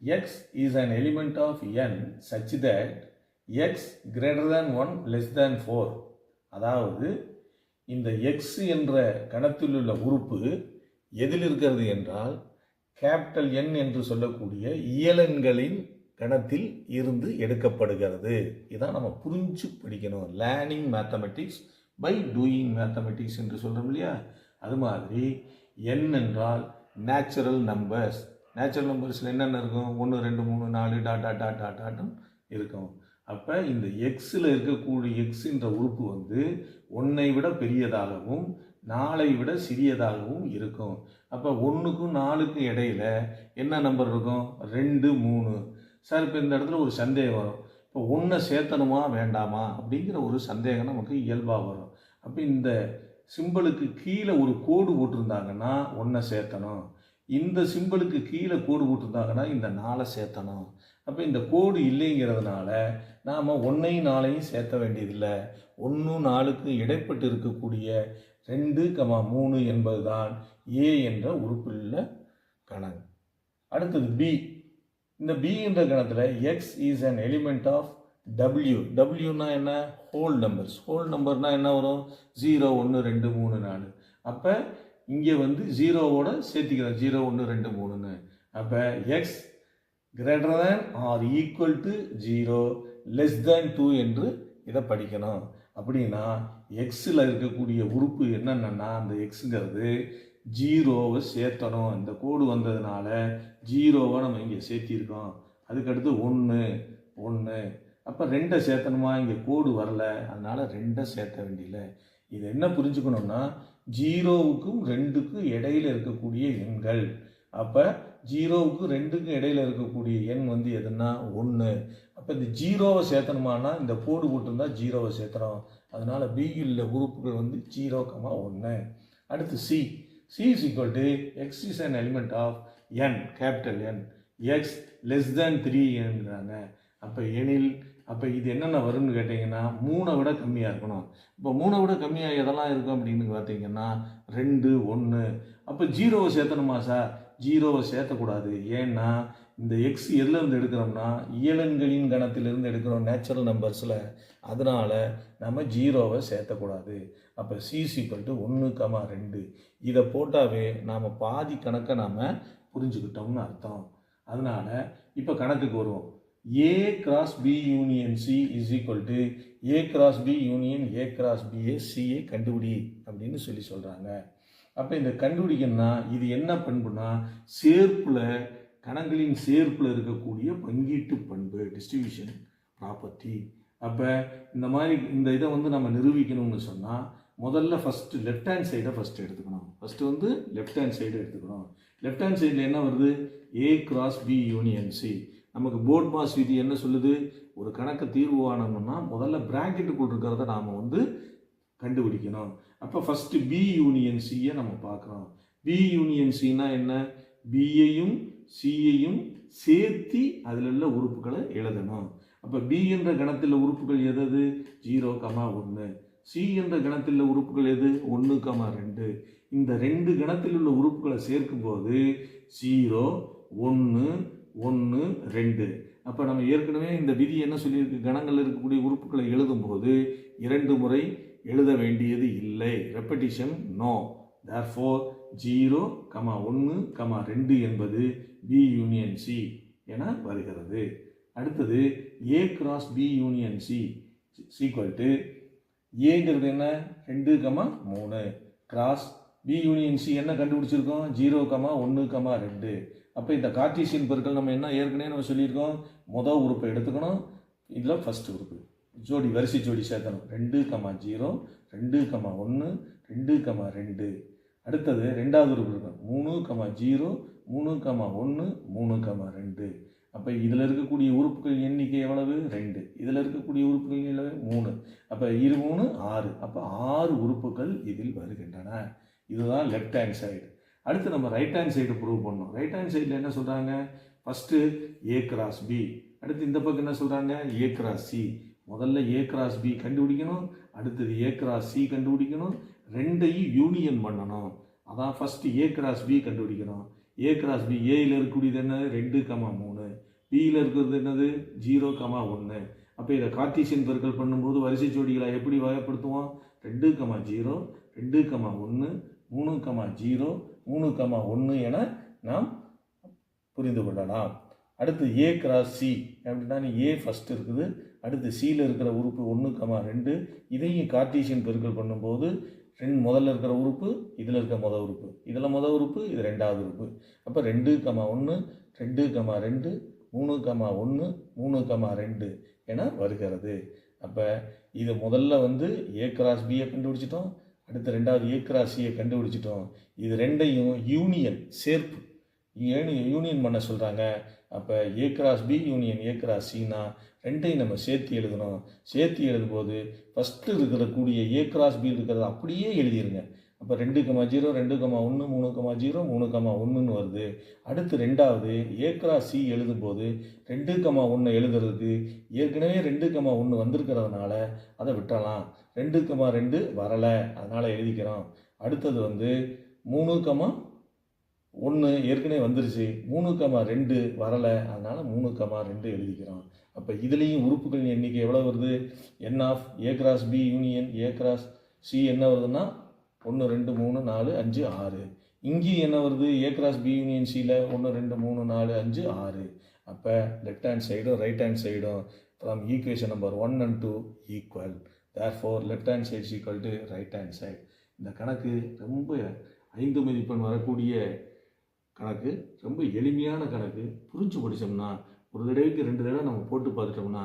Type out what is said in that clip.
X is an element of n such that x greater than one less than four அதாவது இந்த x என்ற கணத்தில் உள்ள உறுப்பு எதில் இருக்கிறது என்றால் கேபிட்டல் என் என்று சொல்லக்கூடிய இயலன்களின் கணத்தில் இருந்து எடுக்கப்படுகிறது. இதான் நம்ம புரிஞ்சு படிக்கணும். Learning mathematics by doing mathematics என்று சொல்கிறோம் இல்லையா? அது மாதிரி என் என்றால் நேச்சுரல் நம்பர்ஸ் நேச்சுரல் நம்பர்ஸில் என்னென்ன இருக்கும்? ஒன்று ரெண்டு மூணு நாலு டாட் டாட் டாட் டாட் டாட்டும் இருக்கும். அப்போ இந்த எக்ஸில் இருக்கக்கூடிய எக்ஸுன்ற உறுப்பு வந்து ஒன்றை விட பெரியதாகவும் நாளை விட சிறியதாகவும் இருக்கும். அப்போ ஒன்றுக்கும் நாலுக்கும் இடையில என்ன நம்பர் இருக்கும்? ரெண்டு மூணு. சார் இப்போ இந்த இடத்துல ஒரு சந்தேகம் வரும். இப்போ ஒன்றை சேர்த்தணுமா வேண்டாமா? அப்படிங்கிற ஒரு சந்தேகம் நமக்கு இயல்பாக வரும். அப்போ இந்த சிம்பிளுக்கு கீழே ஒரு கோடு போட்டிருந்தாங்கன்னா ஒன்றை சேர்த்தணும். இந்த சிம்பிளுக்கு கீழே கோடு போட்டிருந்தாங்கன்னா இந்த நாளை சேர்த்தணும். அப்போ இந்த கோடு இல்லைங்கிறதுனால நாம் ஒன்றையும் நாளையும் சேர்த்த வேண்டியதில்லை. ஒன்று நாளுக்கு இடைப்பட்டு இருக்கக்கூடிய ரெண்டு கமா மூணு என்பது தான் ஏ என்ற உறுப்பில் கணம் அடுத்தது பி இந்த பி என்ற கணத்தில் x is an element of W டபிள்யூனா என்ன? ஹோல் நம்பர்ஸ் ஹோல் நம்பர்னால் என்ன வரும்? ஜீரோ ஒன்று ரெண்டு மூணு நாலு. அப்போ இங்கே வந்து ஜீரோவோட சேர்த்திக்கிறோம் ஜீரோ ஒன்று ரெண்டு மூணுன்னு. அப்போ x greater than or equal to zero less than two என்று இதை படிக்கணும். அப்படின்னா எக்ஸில் இருக்கக்கூடிய உறுப்பு என்னென்னா அந்த எக்ஸுங்கிறது ஜீரோவை சேர்த்தணும். இந்த கோடு வந்ததுனால ஜீரோவை நம்ம இங்கே சேர்த்திருக்கோம். அதுக்கடுத்து ஒன்று ஒன்று அப்போ ரெண்டை சேர்த்தணுமா? இங்கே கோடு வரல. அதனால் ரெண்டை சேர்த்த வேண்டியில்லை. இது என்ன புரிஞ்சுக்கணும்னா ஜீரோவுக்கும் ரெண்டுக்கும் இடையில இருக்கக்கூடிய எண்கள். அப்போ ஜீரோவுக்கும் ரெண்டுக்கும் இடையில இருக்கக்கூடிய எண் வந்து எதுனா ஒன்று அப்போ இந்த ஜீரோவை சேர்த்தணுமானா இந்த போடு போட்டிருந்தா ஜீரோவை சேர்த்துறோம். அதனால் பியில் உறுப்புகள் வந்து ஜீரோ கமா ஒன்று அடுத்து C C is equal to x is an element of N capital N x less than three என்கிறாங்க அப்போ எனில் அப்போ இது என்னென்ன வரும்னு கேட்டிங்கன்னா மூணை விட கம்மியாக இருக்கணும். இப்போ மூணை விட கம்மியாக எதெல்லாம் இருக்கும் அப்படின்னு பார்த்தீங்கன்னா ரெண்டு ஒன்று அப்போ ஜீரோவை சேர்த்தணுமா சார்? ஜீரோவை சேர்த்தக்கூடாது. ஏன்னா இந்த எக்ஸ் எதுலேருந்து எடுக்கிறோம்னா இயலன்களின் கணத்திலிருந்து எடுக்கிறோம் நேச்சுரல் நம்பர்ஸில் அதனால் நம்ம ஜீரோவை சேர்த்தக்கூடாது. அப்போ சி சீக்வல் டு ஒன்று கமா ரெண்டு. இதை போட்டாவே நாம் பாதி கணக்கை நாம் புரிஞ்சுக்கிட்டோம்னு அர்த்தம். அதனால் இப்போ கணக்குக்கு வருவோம். A cross B union C is equal to A cross B union A cross B A C A கண்டுபிடி அப்படின்னு சொல்லி சொல்கிறாங்க அப்போ இந்த கண்டுபிடிக்கணும்னா இது என்ன பண்புனா சேர்ப்பில் கணங்களின் சேர்ப்பில் இருக்கக்கூடிய பங்கீட்டு பண்பு டிஸ்ட்ரிபியூஷன் ப்ராப்பர்ட்டி அப்போ இந்த மாதிரி இந்த இதை வந்து நம்ம நிரூபிக்கணும்னு சொன்னால் முதல்ல ஃபஸ்ட்டு லெஃப்ட் ஹேண்ட் சைடை ஃபஸ்ட்டு எடுத்துக்கணும். ஃபஸ்ட்டு வந்து லெஃப்ட் ஹேண்ட் சைடு எடுத்துக்கணும். லெஃப்ட் ஹேண்ட் சைடில் என்ன வருது? A cross B union C நமக்கு போர்ட் மாஸ் விதி என்ன சொல்லுது? ஒரு கணக்கு தீர்வு ஆனோம்னா முதல்ல பிராக்கெட்டுக்குள் இருக்கிறத நாம் வந்து கண்டுபிடிக்கணும். அப்போ ஃபஸ்ட்டு பி யூனியன் சியை நம்ம பார்க்குறோம். பி யூனியன் சினா என்ன? பியையும் சியையும் சேர்த்தி அதில் உள்ள உறுப்புகளை எழுதணும். அப்போ பி என்ற கணத்தில் உறுப்புகள் எது ஜீரோ கமா ஒன்று சி என்ற கணத்தில் உள்ள உறுப்புகள் எது? ஒன்று கமா ரெண்டு. இந்த ரெண்டு கணத்தில் உள்ள உறுப்புகளை சேர்க்கும்போது ஜீரோ ஒன்று ஒன்று ரெண்டு. அப்போ நம்ம ஏற்கனவே இந்த விதி என்ன சொல்லியிருக்கு? கணங்களில் இருக்கக்கூடிய உறுப்புகளை எழுதும்போது இரண்டு முறை எழுத வேண்டியது இல்லை. Repetition no therefore zero comma ஒன்று கமா ரெண்டு என்பது பி யூனியன் சி என வருகிறது. அடுத்தது A cross B union C is equal to ஏங்கிறது என்ன? ரெண்டு கமா மூணு. கிராஸ் பி யூனியன் சி என்ன கண்டுபிடிச்சிருக்கோம்? ஜீரோ கமா ஒன்று கமா ரெண்டு. அப்போ இந்த கார்டீசியன் பொருட்கள் நம்ம என்ன ஏற்கனவே நம்ம சொல்லியிருக்கோம்? மொதல் உறுப்பை எடுத்துக்கணும். இதில் ஃபஸ்ட் உறுப்பு. ஜோடி வரிசை ஜோடி சேர்த்தணும் ரெண்டு கமா ஜீரோ ரெண்டு கமா ஒன்று ரெண்டு கமா ரெண்டு. அடுத்தது ரெண்டாவது உறுப்பு இருக்கும் மூணு கமா ஜீரோ மூணு கமா ஒன்று மூணு கமா ரெண்டு. அப்போ இதில் இருக்கக்கூடிய உறுப்புகள் எண்ணிக்கை எவ்வளவு? ரெண்டு. இதில் இருக்கக்கூடிய உறுப்புகள் எவ்வளவு? மூணு. அப்போ இரு மூணு ஆறு. அப்போ ஆறு உறுப்புகள் இதில் வருகின்றன. இதுதான் லெஃப்ட் ஹேண்ட் சைடு அடுத்து நம்ம ரைட் ஹேண்ட் சைடு ப்ரூவ் பண்ணணும். ரைட் ஹேண்ட் சைடில் என்ன சொல்கிறாங்க ஃபஸ்ட்டு ஏ கிராஸ் பி அடுத்து இந்த பக்கம் என்ன சொல்கிறாங்க ஏ கிராஸ் சி முதல்ல ஏ கிராஸ் பி கண்டுபிடிக்கணும். அடுத்தது ஏ கிராஸ் சி கண்டுபிடிக்கணும். ரெண்டையும் யூனியன் பண்ணணும். அதான் ஃபஸ்ட்டு ஏ கிராஸ் பி கண்டுபிடிக்கணும் ஏ கிராஸ் பி ஏயில் இருக்கக்கூடியது என்னது? ரெண்டு கமா மூணு. பியில் இருக்கிறது என்னது? ஜீரோ கமா ஒன்று அப்போ இதை கார்டீசியன் பெருக்கல் பண்ணும்போது வரிசை ஜோடிகளை எப்படி வகைப்படுத்துவோம்? ரெண்டு கமா ஜீரோ ரெண்டு கமா ஒன்று மூணு கமா ஜீரோ மூணு கமா ஒன்று என நாம் புரிந்து கொள்ளலாம். அடுத்து ஏ கிராஸ் சி அப்படின்னா ஏ ஃபஸ்ட் இருக்குது. அடுத்து சியில் இருக்கிற உறுப்பு ஒன்று கமா ரெண்டு. இதையும் கார்டீசியன் பெருக்கல் பண்ணும்போது ரெண்டு முதல்ல இருக்கிற உறுப்பு இதில் இருக்க மொதல் உறுப்பு. இதில் மொதல் உறுப்பு இது ரெண்டாவது உறுப்பு. அப்போ ரெண்டு கமா ஒன்று ரெண்டு கமா ரெண்டு மூணு கமா ஒன்று மூணு கமா ரெண்டு என வருகிறது. அப்போ இது முதல்ல வந்து ஏ கிராஸ் பியை கண்டுபிடிச்சிட்டோம். அடுத்து ரெண்டாவது ஏக்கராசியை கண்டுபிடிச்சிட்டோம். இது ரெண்டையும் யூனியன் சேர்ப்பு. ஏனி யூனியன் பண்ண சொல்கிறாங்க அப்போ A cross B union A cross ரெண்டையும் நம்ம சேர்த்து எழுதணும். சேர்த்து எழுதும்போது ஃபஸ்ட்டு இருக்கிற கூடிய ஏ கிராஸ் பி இருக்கிறத அப்படியே எழுதிடுங்க அப்போ ரெண்டு கமா ஜீரோ ரெண்டு கமா ஒன்று மூணு கமா ஜீரோ மூணு கமா ஒன்றுன்னு வருது. அடுத்து ரெண்டாவது ஏ சி எழுதும்போது ரெண்டு கமா ஒன்று எழுதுறதுக்கு ஏற்கனவே ரெண்டு கமா ஒன்று வந்திருக்கிறதுனால அதை விட்டுறலாம். ரெண்டு கமா ரெண்டு வரலை அதனால் எழுதிக்கிறோம். அடுத்தது வந்து மூணு கமா ஒன்று ஏற்கனவே வந்துருச்சு மூணு கமா ரெண்டு வரலை அதனால் மூணு கமா ரெண்டு எழுதிக்கிறோம். அப்போ இதுலேயும் உறுப்புகளின் எண்ணிக்கை எவ்வளோ வருது? N of A cross B union A cross C என்ன வருதுன்னா ஒன்று ரெண்டு மூணு நாலு அஞ்சு ஆறு. இங்கேயும் என்ன வருது? ஏ கிராஸ் பி யூனியன் சியில் ஒன்று ரெண்டு மூணு நாலு அஞ்சு ஆறு. அப்போ லெஃப்ட் ஹேண்ட் சைடும் ரைட் ஹேண்ட் சைடும் from equation number one and two equal therefore left hand side equal to right hand side இந்த கணக்கு ரொம்ப ஐந்து மதிப்பெண் வரக்கூடிய கணக்கு ரொம்ப எளிமையான கணக்கு. புரிஞ்சு படித்தோம்னா ஒரு தடவைக்கு ரெண்டு தடவை நம்ம போட்டு பார்த்துட்டோம்னா